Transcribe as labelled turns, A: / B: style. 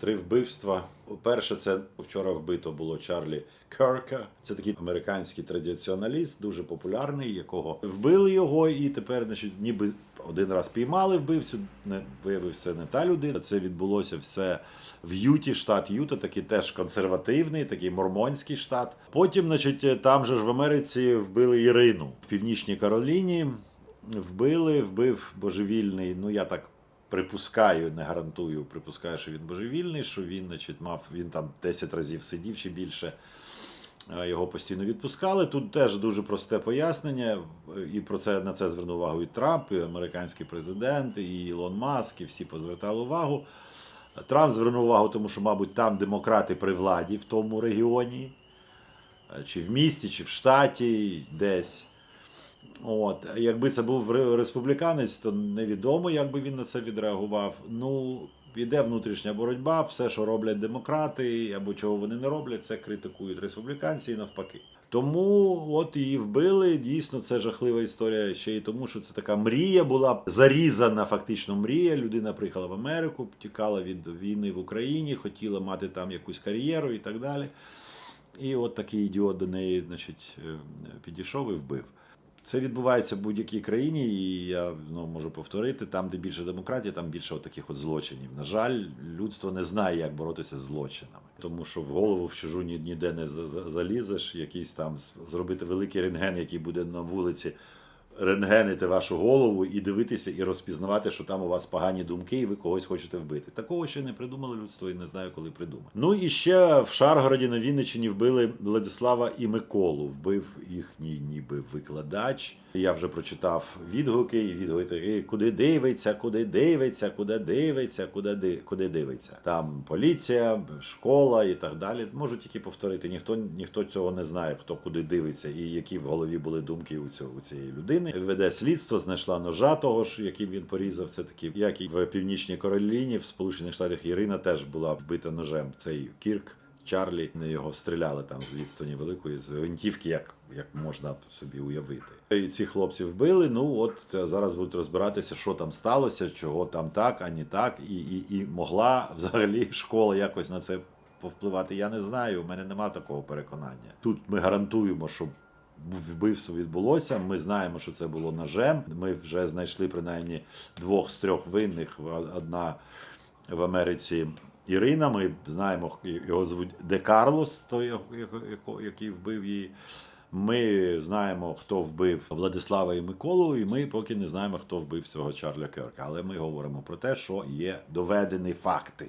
A: Три вбивства. Перше, це вчора вбито було Чарлі Керка. Це такий американський традиціоналіст, дуже популярний, якого вбили його, і тепер, значить, ніби один раз піймали вбивцю. Не виявився не та людина. Це відбулося все в Юті, штат Юта, такий теж консервативний, такий мормонський штат. Потім, значить, там же ж в Америці вбили Ірину в Північній Кароліні. Вбили, вбив божевільний. Ну я так припускаю, не гарантую, припускаю, що він божевільний, що він, значить, мав він там 10 разів сидів чи більше. е, Його постійно відпускали. Тут теж дуже просте пояснення, і про це на це звернув увагу і Трамп, і американський президент, і Ілон Маск, і всі позвертали увагу. Трамп звернув увагу, тому що, мабуть, там демократи при владі в тому регіоні, е, чи в місті, чи в штаті, десь. От, якби це був республіканець, то невідомо, як би він на це відреагував. Ну, іде внутрішня боротьба, все, що роблять демократи, або чого вони не роблять, це критикують республіканці і навпаки. Тому от її вбили. Дійсно, це жахлива історія ще й тому, що це така мрія була зарізана, фактично мрія. Людина приїхала в Америку, тікала від війни в Україні, хотіла мати там якусь кар'єру і так далі. І от такий ідіот до неї, значить, е, підійшов і вбив. Це відбувається в будь-якій країні, і я ну, можу повторити, там, де більше демократії, там більше таких от злочинів. На жаль, людство не знає, як боротися з злочинами. Тому що в голову в чужу ні- ніде не за- за- залізеш, якийсь там зробити великий рентген, який буде на вулиці, рентгенити вашу голову і дивитися, і розпізнавати, що там у вас погані думки, і ви когось хочете вбити. Такого ще не придумали людство і не знаю, коли придумає. Ну і ще в Шаргороді на Вінниччині вбили Владислава і Миколу. Вбив їхній ніби викладач. Я вже прочитав відгуки, і відгуки куди дивиться, куди дивиться, куди дивиться, куди ди, куди дивиться. Там поліція, школа і так далі. Можу тільки повторити. Ніхто ніхто цього не знає, хто куди дивиться і які в голові були думки у цього у цієї людини. Веде слідство, знайшла ножа того ж, яким він порізав. Це таки, як і в північній Кароліні, в Сполучених Штатах Ірина теж була вбита ножем. Цей Кірк. Чарлі на його стріляли там з відстані великої з гвинтівки, як, як можна собі уявити. І ці хлопці вбили. Ну от е, зараз будуть розбиратися, що там сталося, чого там так, а не так, і, і, і могла взагалі школа якось на це повпливати. Я не знаю. У мене нема такого переконання. Тут ми гарантуємо, що вбивство відбулося. Ми знаємо, що це було ножем. Ми вже знайшли принаймні двох з трьох винних. Одна в Америці Ірина. Ми знаємо, його звуть Де Карлос, той, який вбив її. Ми знаємо, хто вбив Владислава і Миколу, і ми поки не знаємо, хто вбив цього Чарля Керка. Але ми говоримо про те, що є доведені факти.